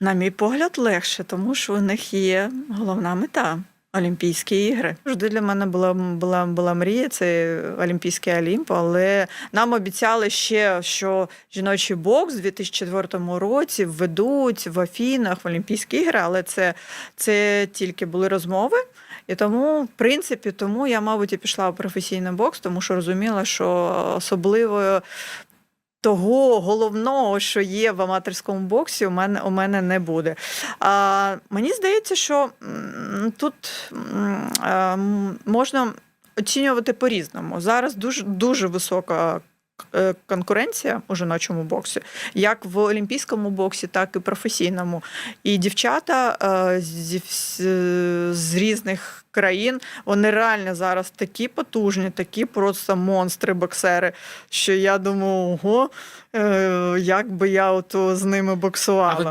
На мій погляд, легше, тому що у них є головна мета. Олімпійські ігри. Завжди для мене була, була, була мрія, це Олімпійський Олімп, але нам обіцяли ще, що жіночий бокс у 2004 році введуть в Афінах в Олімпійські ігри, але це, це тільки були розмови. І тому, в принципі, тому я, мабуть, і пішла в професійний бокс, тому що розуміла, що особливо того головного, що є в аматорському боксі, у мене, у мене не буде. А, мені здається, що тут а, можна оцінювати по-різному. Зараз дуже, дуже висока. Е, Конкуренція у жіночому боксі, як в олімпійському боксі, так і професійному. І дівчата з, зі з різних країн вони реально зараз такі потужні, такі просто монстри боксери, що я думаю, ого, е, як би я от з ними А боксувала.